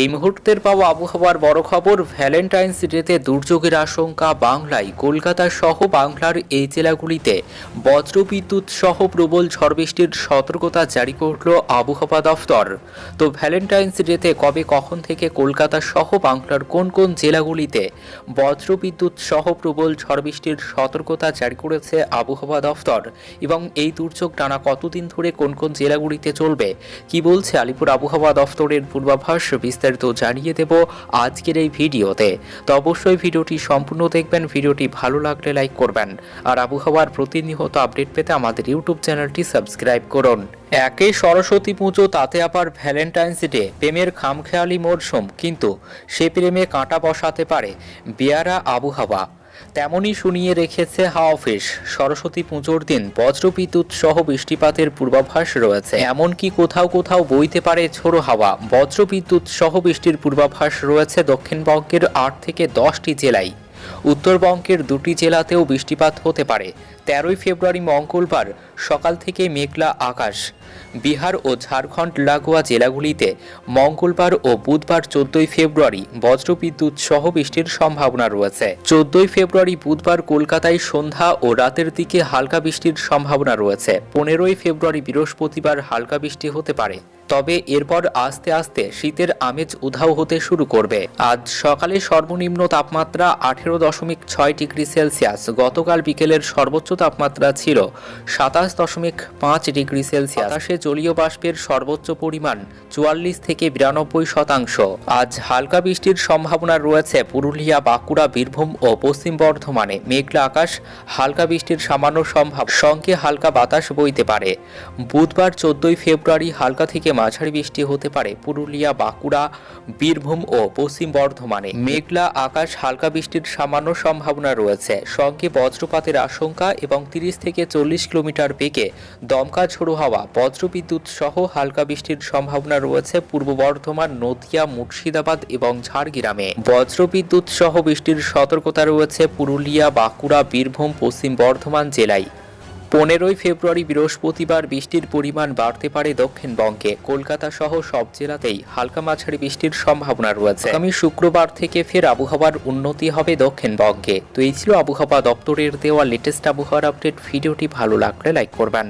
এই মুহূর্তের পাওয়া আবহাওয়ার বড় খবর, ভ্যালেন্টাইন্স ডেতে দুর্যোগের আশঙ্কা বাংলায়। কলকাতা সহ বাংলার এই জেলাগুলিতে বজ্রবিদ্যুৎ সহ প্রবল ঝড় বৃষ্টির সতর্কতা জারি করল আবহাওয়া দফতর। তো ভ্যালেন্টাইন্স ডেতে কবে কখন থেকে কলকাতা সহ বাংলার কোন কোন জেলাগুলিতে বজ্রবিদ্যুৎ সহ প্রবল ঝড় বৃষ্টির সতর্কতা জারি করেছে আবহাওয়া দফতর? এবং এই দুর্যোগ টানা কতদিন ধরে কোন কোন জেলাগুলিতে চলবে? কি বলছে আলিপুর আবহাওয়া দফতরের পূর্বাভাস? বিস্তারিত জানিয়ে দেব আজকের এই ভিডিওতে। তো অবশ্যই ভিডিওটি সম্পূর্ণ দেখবেন, ভিডিওটি ভালো লাগলে লাইক করবেন। আর আবহাওয়ার প্রতিনিয়ত আপডেট পেতে আমাদের ইউটিউব চ্যানেলটি সাবস্ক্রাইব করুন। একে সরস্বতী পুজো, তাতে আবার ভ্যালেন্টাইন্স ডে, প্রেমের খামখেয়ালি মরশুম। কিন্তু সে প্রেমে কাঁটা বসাতে পারে, বেয়ারা আবহাওয়া। তেমনই শুনিয়ে রেখেছে হাওয়া অফিস। সরস্বতী পুজোর দিন বজ্রবিদ্যুৎ সহ বৃষ্টিপাতের পূর্বাভাস রয়েছে। এমনকি কোথাও কোথাও বইতে পারে ঝোড়ো হাওয়া। বজ্রবিদ্যুৎ সহ বৃষ্টির পূর্বাভাস রয়েছে দক্ষিণবঙ্গের আট থেকে দশটি জেলায়। উত্তরবঙ্গের দুটি জেলাতেও বৃষ্টিপাত হতে পারে। তেরোই ফেব্রুয়ারি মঙ্গলবার সকাল থেকে মেঘলা আকাশ। বিহার ও ঝাড়খণ্ড লাগোয়া জেলাগুলিতে মঙ্গলবার ও বুধবার চোদ্দই ফেব্রুয়ারি বজ্রবিদ্যুৎ সহ বৃষ্টির সম্ভাবনা রয়েছে। চোদ্দই ফেব্রুয়ারি বুধবার কলকাতায় সন্ধ্যা ও রাতের দিকে হালকা বৃষ্টির সম্ভাবনা রয়েছে। পনেরোই ফেব্রুয়ারি বৃহস্পতিবার হালকা বৃষ্টি হতে পারে। তবে এরপর আস্তে আস্তে শীতের আমেজ উধাও হতে শুরু করবে। আজ সকালে সর্বনিম্ন তাপমাত্রা আঠেরো দশমিক ছয় ডিগ্রি সেলসিয়াস। গতকাল বিকেলের সর্বোচ্চ তাপমাত্রা ছিল সাতাশ দশমিক পাঁচ ডিগ্রি সেলসিয়াস। আকাশে জলীয় বাষ্পের সর্বোচ্চ পরিমাণ চুয়াল্লিশ থেকে বিরানব্বই শতাংশ। আজ হালকা বৃষ্টির সম্ভাবনা রয়েছে পুরুলিয়া, বাঁকুড়া, বীরভূম ও পশ্চিম বর্ধমানে। মেঘলা আকাশ, হালকা বৃষ্টির সামান্য সম্ভাব সঙ্গে হালকা বাতাস বইতে পারে। বুধবার চোদ্দই ফেব্রুয়ারি হালকা থেকে মাঝারি বৃষ্টি হতে পারে পুরুলিয়া, বাঁকুড়া, বীরভূম ও পশ্চিম বর্ধমানে। মেঘলা আকাশ, হালকা বৃষ্টির সামান্য সম্ভাবনা রয়েছে। সঙ্গে বজ্রপাতের আশঙ্কা এবং তিরিশ থেকে চল্লিশ কিলোমিটার বেগে দমকা ঝোড়ো হাওয়া, বজ্রবিদ্যুৎ সহ হালকা বৃষ্টির সম্ভাবনা রয়েছে পূর্ব বর্ধমান, নদিয়া, মুর্শিদাবাদ এবং ঝাড়গ্রামে। বজ্রবিদ্যুৎ সহ বৃষ্টির সতর্কতা রয়েছে পুরুলিয়া, বাঁকুড়া, বীরভূম, পশ্চিম বর্ধমান জেলায়। পনেরোই ফেব্রুয়ারি বৃহস্পতিবার বৃষ্টির পরিমাণ বাড়তে পারে দক্ষিণবঙ্গে। কলকাতা সহ সব জেলাতেই হালকা মাঝারি বৃষ্টির সম্ভাবনা রয়েছে। আগামী শুক্রবার থেকে ফের আবহাওয়ার উন্নতি হবে দক্ষিণবঙ্গে। তো এই ছিল আবহাওয়া দপ্তরের দেওয়া লেটেস্ট আবহাওয়ার আপডেট ভিডিওটি ভালো লাগলে লাইক করবেন।